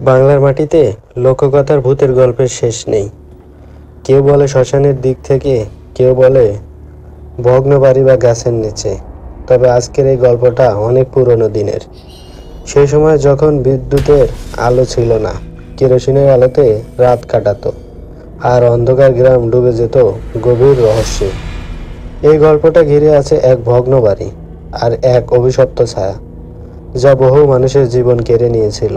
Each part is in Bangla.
বাংলার মাটিতে লোককথার ভূতের গল্পের শেষ নেই। কেউ বলে শ্মশানের দিক থেকে, কেউ বলে ভগ্ন বাড়ি বা গাছের নিচে। তবে আজকের এই গল্পটা অনেক পুরনো দিনের। সেই সময় যখন বিদ্যুতের আলো ছিল না, কেরোসিনের আলোতে রাত কাটাতো, আর অন্ধকার গ্রাম ডুবে যেত গভীর রহস্যে। এই গল্পটা ঘিরে আছে এক ভগ্ন বাড়ি আর এক অভিশপ্ত ছায়া, যা বহু মানুষের জীবন কেড়ে নিয়েছিল।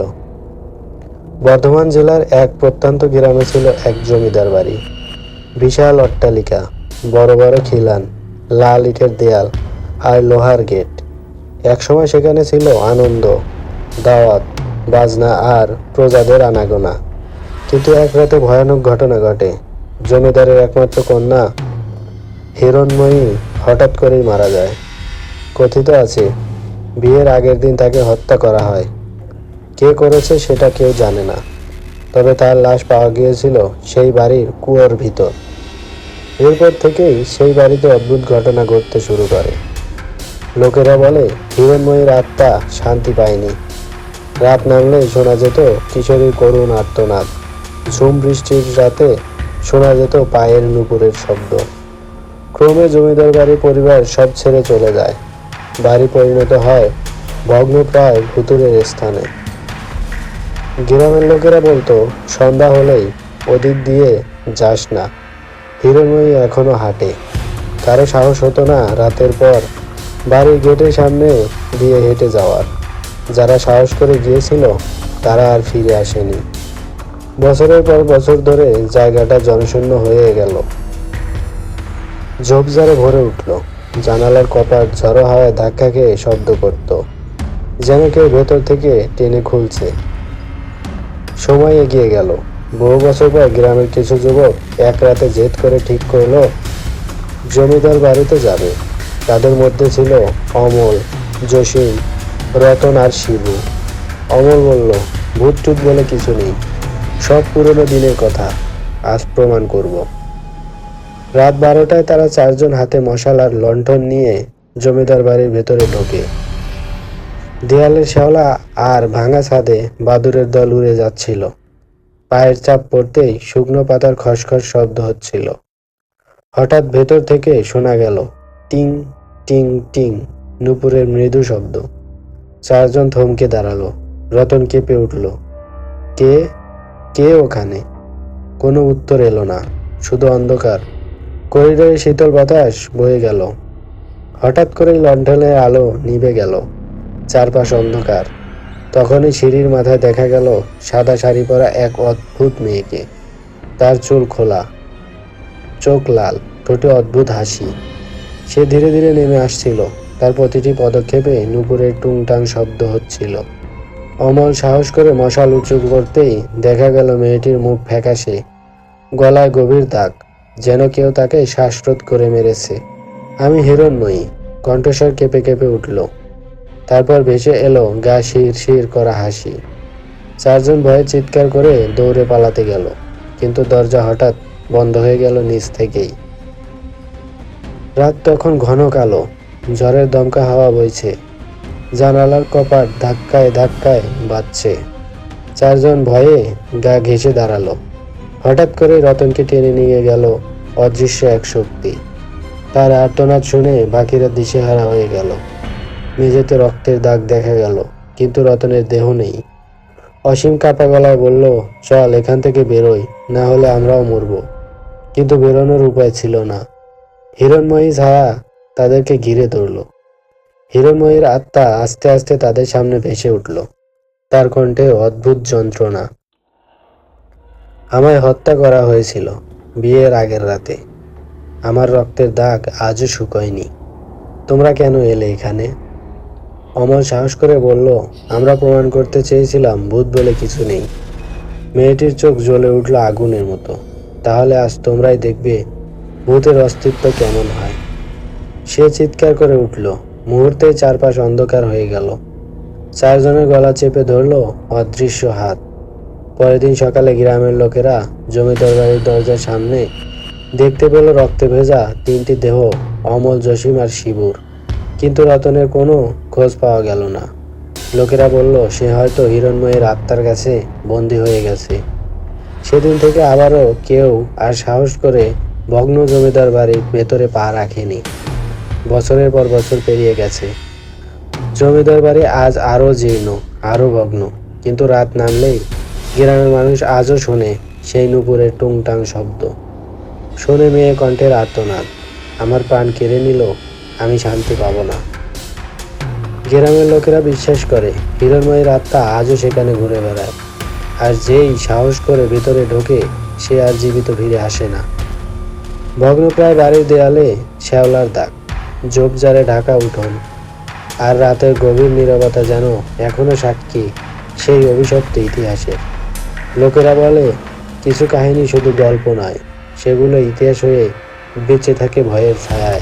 বর্ধমান জেলার এক প্রত্যন্ত গ্রামে ছিল এক জমিদার বাড়ি। বিশাল অট্টালিকা, বড় বড় খিলান, লাল ইটের দেয়াল আর লোহার গেট। একসময় সেখানে ছিল আনন্দ, দাওয়াত, বাজনা আর প্রজাদের আনাগোনা। কিন্তু এক রাতে ভয়ানক ঘটনা ঘটে। জমিদারের একমাত্র কন্যা হিরণময়ী হঠাৎ করেই মারা যায়। কথিত আছে, বিয়ের আগের দিন তাকে হত্যা করা হয়। কে করেছে সেটা কেউ জানে না। তবে তার লাশ পাওয়া গিয়েছিল সেই বাড়ির কুয়োর ভিতর। এরপর থেকেই সেই বাড়িতে অদ্ভুত ঘটনা ঘটতে শুরু করে। লোকেরা বলে, হিরণময়ীর আত্মা শান্তি পায়নি। রাত নামলেই শোনা যেত কিশোরীর করুণ আর্তনাদ। ঝুম বৃষ্টির রাতে শোনা যেত পায়ের নুপুরের শব্দ। ক্রমে জমিদার বাড়ির পরিবার সব ছেড়ে চলে যায়। বাড়ি পরিণত হয় ভগ্নপ্রায় ভুতুরের স্থানে। গ্রামের লোকেরা বলতো, সন্ধ্যা হলেই ওদিক দিয়ে যাস না। হিরণময়ী এখনও হাঁটে। কারও সাহস হতো না রাতের পর বাড়ির গেটের সামনে দিয়ে হেঁটে যাওয়ার। যারা সাহস করে গিয়েছিল, তারা আর ফিরে আসেনি। বছরের পর বছর ধরে জায়গাটা জনশূন্য হয়ে গেল। ঝোপঝাড়ে ভরে উঠল। জানালার কপাট ঝড়ো হাওয়ায় ধাক্কা খেয়ে শব্দ করত। যেন কেউ ভেতর থেকে টেনে খুলছে। সময় এগিয়ে গেল। বহু বছর পর গ্রামের কিছু যুবক এক রাতে জেদ করে ঠিক করল, জমিদার বাড়িতে যাবে। তাদের মধ্যে ছিল অমল, জসিম, রতন আর শিবু। অমল বলল, ভূত টুত বলে কিছু নেই। সব পুরনো দিনের কথা। আজ প্রমাণ করব। রাত বারোটায় তারা চারজন হাতে মশাল আর লণ্ঠন নিয়ে জমিদার বাড়ির ভেতরে ঢোকে। দেয়ালের শ্যাওলা আর ভাঙা ছাদে বাদুরের দল উড়ে যাচ্ছিল। পায়ের চাপ পড়তেই শুকনো পাতার খসখস শব্দ হচ্ছিল। হঠাৎ ভেতর থেকে শোনা গেল টিং টিং টিং নুপুরের মৃদু শব্দ। চারজন থমকে দাঁড়াল, রতন কেঁপে উঠল। কে? কে ওখানে? কোনো উত্তর এলো না, শুধু অন্ধকার। করিডোরে শীতল বাতাস বয়ে গেল। হঠাৎ করেই লণ্ঠনের আলো নিভে গেল। চারপাশ অন্ধকার। তখনই সিঁড়ির মাথায় দেখা গেল সাদা শাড়ি পরা এক অদ্ভুত মেয়েকে। তার চুল খোলা, চোখ লাল, ঠোঁটে অদ্ভুত হাসি। সে ধীরে ধীরে নেমে আসছিল। তার প্রতিটি পদক্ষেপে নুপুরের টুংটাং শব্দ হচ্ছিল। অমল সাহস করে মশাল উঁচু করতেই দেখা গেল মেয়েটির মুখ ফ্যাকাশে, গলায় গভীর দাগ, যেন কেউ তাকে শ্বাসরোধ করে মেরেছে। আমি হিরণময়ী, কণ্ঠস্বর কেঁপে কেঁপে উঠল। তারপর ভেসে এলো, গা শির শির করা হাসি। চারজন ভয়ে চিৎকার করে দৌড়ে পালাতে গেল, কিন্তু দরজা হঠাৎ বন্ধ হয়ে গেল নিচ থেকেই। রাত তখন ঘন কালো, ঝড়ের দমকা হাওয়া বইছে, জানালার কপাট ধাক্কায় ধাক্কায় বাজছে। চারজন ভয়ে গা ঘেঁষে দাঁড়াল। হঠাৎ করে রতনকে টেনে নিয়ে গেল অদৃশ্য এক শক্তি। তার আর্তনাদ শুনে বাকিরা দিশেহারা হয়ে গেল। মেঝেতে রক্তের দাগ দেখা গেল, কিন্তু রতনের দেহ নেই। অসীম কাপা গলায় বলল, চল, এখান থেকে বেরোই, না হলে আমরাও মরব। কিন্তু বেরোনোর উপায় ছিল না। হিরণময়ী ছায়া তাদেরকে ঘিরে ধরল। হিরণময়ীর আত্মা আস্তে আস্তে তাদের সামনে ভেসে উঠল। তার কণ্ঠে অদ্ভুত যন্ত্রণা। আমায় হত্যা করা হয়েছিল বিয়ের আগের রাতে। আমার রক্তের দাগ আজও শুকোয়নি। তোমরা কেন এলে এখানে? অমল সাহস করে বলল, আমরা প্রমাণ করতে চেয়েছিলাম, ভূত বলে কিছু নেই। মেয়েটির চোখ জ্বলে উঠল আগুনের মতো। তাহলে আজ তোমরাই দেখবে ভূতের অস্তিত্ব কেমন হয়। সে চিৎকার করে উঠল। মুহূর্তে চারপাশ অন্ধকার হয়ে গেল। চারজনের গলা চেপে ধরল অদৃশ্য হাত। পরের দিন সকালে গ্রামের লোকেরা জমিদার বাড়ির দরজার সামনে দেখতে পেল রক্তে ভেজা তিনটি দেহ, অমল, জসিম আর শিবুর। কিন্তু রতনের কোনো খোঁজ পাওয়া গেল না। লোকেরা বলল, সে হয়তো হিরণময়ের আত্মার কাছে বন্দী হয়ে গেছে। সেদিন থেকে আবারও কেউ আর সাহস করে ভগ্ন জমিদার বাড়ির ভেতরে পা রাখেনি। বছরের পর বছর পেরিয়ে গেছে। জমিদার বাড়ি আজ আরও জীর্ণ, আরও ভগ্ন। কিন্তু রাত নামলেই গ্রামের মানুষ আজও শোনে সেই নুপুরের টুংটাং শব্দ। শোনে মেয়ে কণ্ঠের আর্তনাদ। আমার প্রাণ কেড়ে নিল, আমি শান্তি পাবো না। গ্রামের লোকেরা বিশ্বাস করে, হিরণময়ের আত্মা আজও সেখানে ঘুরে বেড়ায়। আর যেই সাহস করে ভিতরে ঢোকে, সে আর জীবিত ফিরে আসে না। ভগ্নপ্রায় বাড়ির দেয়ালে শ্যাওলার দাগ, ঝোপঝাড়ে ঢাকা উঠোন। আর রাতের গভীর নীরবতা যেন এখনও সাক্ষী সেই অভিশপ্ত ইতিহাসের। লোকেরা বলে, কিছু কাহিনী শুধু গল্প নয়, সেগুলো ইতিহাস হয়ে বেঁচে থাকে ভয়ের ছায়ায়।